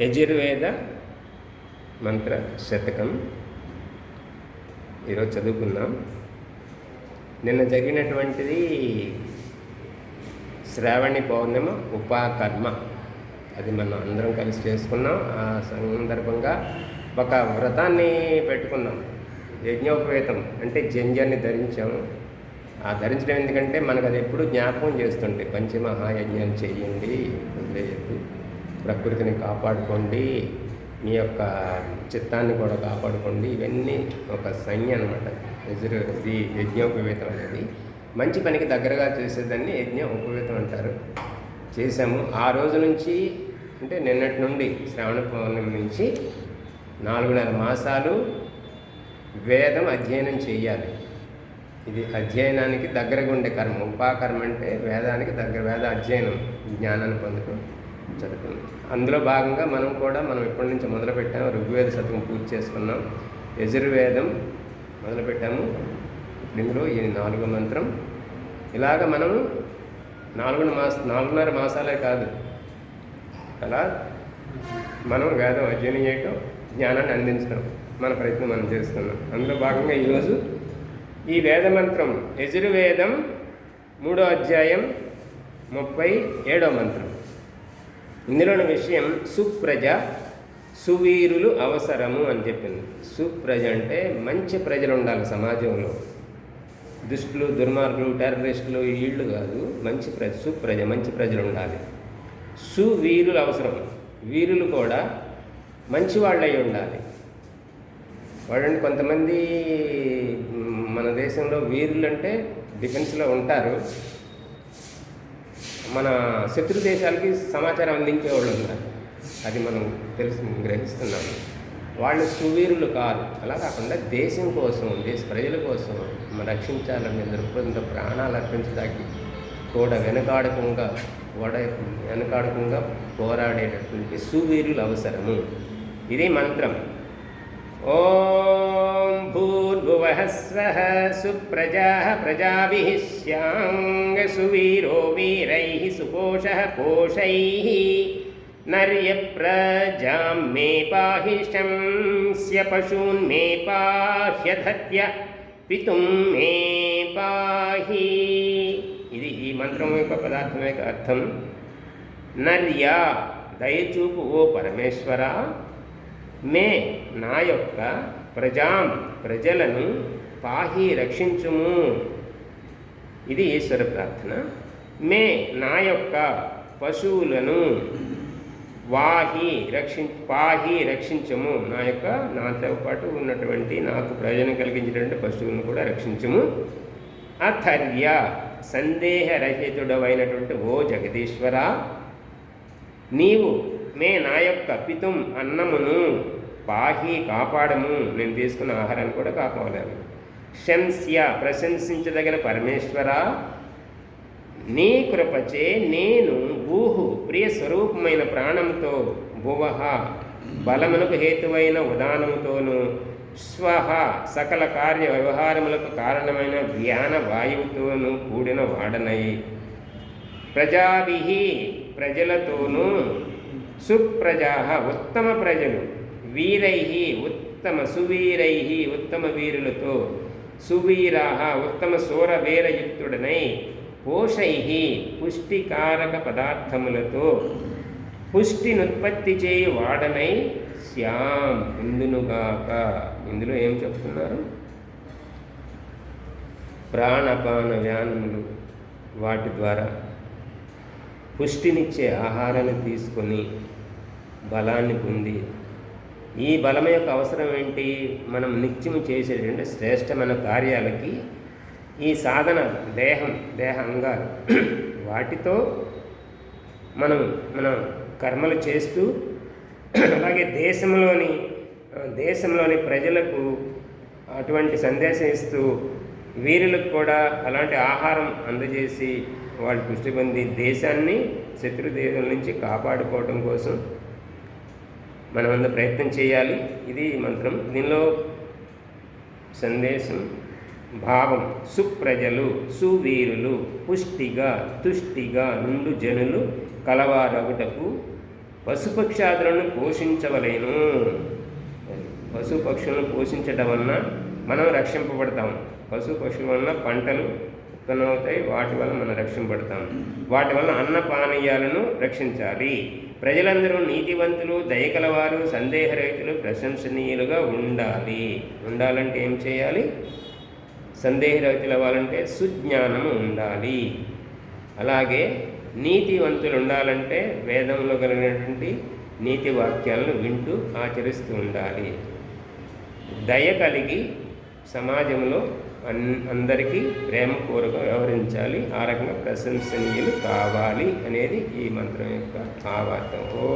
యజుర్వేద మంత్ర శతకం. ఈరోజు చదువుకుందాం. నిన్న జరిగినటువంటిది శ్రావణి పౌర్ణిమ ఉపాకర్మ. అది మనం అందరం కలిసి చేసుకున్నాం. ఆ సందర్భంగా ఒక వ్రతాన్ని పెట్టుకున్నాం. యజ్ఞోపవేతం అంటే జంజాన్ని ధరించాము. ఆ ధరించడం ఎందుకంటే మనకు అది ఎప్పుడు జ్ఞాపకం చేస్తుంటే పంచమహాయజ్ఞాలు చేయండి వదిలేయద్దు. ప్రకృతిని కాపాడుకోండి మీ యొక్క చిత్తాన్ని కూడా కాపాడుకోండి. ఇవన్నీ ఒక సంజ్ఞ అనమాట ఎదురు ఇది యజ్ఞోపవేతం అనేది. మంచి పనికి దగ్గరగా చేసేదాన్ని యజ్ఞ ఉపవేతం అంటారు. చేసాము ఆ రోజు నుంచి అంటే నిన్నటి నుండి శ్రావణ పౌర్ణమి నుంచి నాలుగున్నర మాసాలు వేదం అధ్యయనం చేయాలి. ఇది అధ్యయనానికి దగ్గరగా ఉండే కర్మ ఉపాకర్మ అంటే వేదానికి దగ్గర వేద అధ్యయనం జ్ఞానాన్ని పొందటం జరుగుతుంది. అందులో భాగంగా మనం కూడా మనం ఎప్పటి నుంచి మొదలుపెట్టాము ఋగ్వేద శతకం పూర్తి చేసుకున్నాం యజుర్వేదం మొదలుపెట్టాము ఇందులో ఈ నాలుగో మంత్రం. ఇలాగ మనము నాలుగున్న మాస నాలుగున్నర మాసాలే కాదు. అలా మనం వేదం అధ్యయనం చేయటం జ్ఞానాన్ని అందించడం మన ప్రయత్నం మనం చేస్తున్నాం. అందులో భాగంగా ఈరోజు ఈ వేద మంత్రం యజుర్వేదం మూడో అధ్యాయం ముప్పై ఏడో మంత్రం. ఇందులోని విషయం సుప్రజ సువీరులు అవసరము అని చెప్పింది. సుప్రజ అంటే మంచి ప్రజలు ఉండాలి సమాజంలో. దుష్టులు దుర్మార్గులు టెర్రరిస్టులు వీళ్ళు కాదు. మంచి ప్రజ సుప్రజ మంచి ప్రజలు ఉండాలి. సువీరులు అవసరం. వీరులు కూడా మంచి వాళ్ళై ఉండాలి. వాళ్ళని కొంతమంది మన దేశంలో వీరులు అంటే డిఫెన్స్లో ఉంటారు. మన శత్రు దేశాలకి సమాచారం అందించే వాళ్ళు ఉన్నారు అది మనం తెలుసు గ్రహిస్తున్నాము. వాళ్ళు సువీరులు కాదు. అలా కాకుండా దేశం కోసం దేశ ప్రజల కోసం మనం రక్షించాలని దృక్పథంతో ప్రాణాలు అర్పించడానికి కూడా వెనకాడకుండా వడ వెనకాడకుండా పోరాడేటటువంటి సువీరులు అవసరము. ఇది మంత్రం. ఓం భూ స్వః సుప్రజాः ప్రజాభిः స్యాంగ సువీరో వీరైः సుకోశः కోశైः నర్యప్రజాం మే పాహి శంస్య పశూన్ మే పాహ్యధత్య పితుం మే పాహి ఇది ఈ మంత్రం యొక్క పదార్థం యొక్క అర్థం. నర్యా దయచూపు ఓ పరమేశ్వర మే నా యొక్క ప్రజాం. ప్రజలను పాహి రక్షించుము. ఇది ఈశ్వర ప్రార్థన. మే నా యొక్క పశువులను వాహి రక్షించ పాహి రక్షించము. నా యొక్క నాతో పాటు ఉన్నటువంటి నాకు ప్రయోజనం కలిగించినటువంటి పశువులను కూడా రక్షించము. అథర్య సందేహరహితుడవైనటువంటి ఓ జగదీశ్వర నీవు మే నా యొక్క పితుం అన్నమును పాహి కాపాడము నేను తీసుకున్న ఆహారాన్ని కూడా కాపాడాలి. శంస్య ప్రశంసించదగిన పరమేశ్వర నీ కృపచే నేను భూహు ప్రియ స్వరూపమైన ప్రాణంతో భువహ బలమునకు హేతువైన ఉదానముతోను స్వహ సకల కార్య వ్యవహారములకు కారణమైన జ్ఞాన వాయువుతోనూ కూడిన వాడనై. ప్రజాభి ప్రజలతోనూ సుప్రజా ఉత్తమ ప్రజలు. వీరై ఉత్తమ సువీరై ఉత్తమ వీరులతో సువీరాహ ఉత్తమ శూరవీరయుక్తుడనై పోషై పుష్టికారక పదార్థములతో పుష్టినుత్పత్తి చేయి వాడనై శ్యాం ఇందునుగాక ఇందులో ఏం చెప్తున్నారు? ప్రాణపాన వ్యానములు వాటి ద్వారా పుష్టినిచ్చే ఆహారాన్ని తీసుకొని బలాన్ని పొంది ఈ బలం యొక్క అవసరం ఏంటి? మనం నిత్యం చేసేటువంటి శ్రేష్టమైన కార్యాలకి ఈ సాధన దేహం దేహ అంగాలు వాటితో మనం మన కర్మలు చేస్తూ అలాగే దేశంలోని దేశంలోని ప్రజలకు అటువంటి సందేశం ఇస్తూ వీరులకు కూడా అలాంటి ఆహారం అందజేసి వాళ్ళు దృష్టి పొంది దేశాన్ని శత్రు నుంచి కాపాడుకోవడం కోసం మనమంతా ప్రయత్నం చేయాలి. ఇది మంత్రం. దీనిలో సందేశం భావం సుప్రజలు సువీరులు పుష్టిగా తుష్టిగా నుండు జనులు కలవారగుటకు పశుపక్షాదులను పోషించవలేను పశుపక్షులను పోషించడం వలన మనం రక్షింపబడతాం. పశుపక్షుల వలన పంటలు ఉత్పన్నమవుతాయి. వాటి వల్ల మనం రక్షింపబడతాం. వాటి వలన అన్న పానీయాలను రక్షించాలి. ప్రజలందరూ నీతివంతులు దయకలవారు సందేహరహితులు ప్రశంసనీయులుగా ఉండాలి. ఉండాలంటే ఏం చేయాలి? సందేహరహితులు అవ్వాలంటే సుజ్ఞానము ఉండాలి. అలాగే నీతివంతులు ఉండాలంటే వేదంలో కలిగినటువంటి నీతి వాక్యాలను వింటూ ఆచరిస్తూ ఉండాలి. దయ కలిగి సమాజంలో అందరికీ ప్రేమపూర్వక వ్యవహరించాలి. ఆ రకంగా ప్రశంసనీయులు కావాలి అనేది ఈ మంత్రం యొక్క భావార్థం ఓ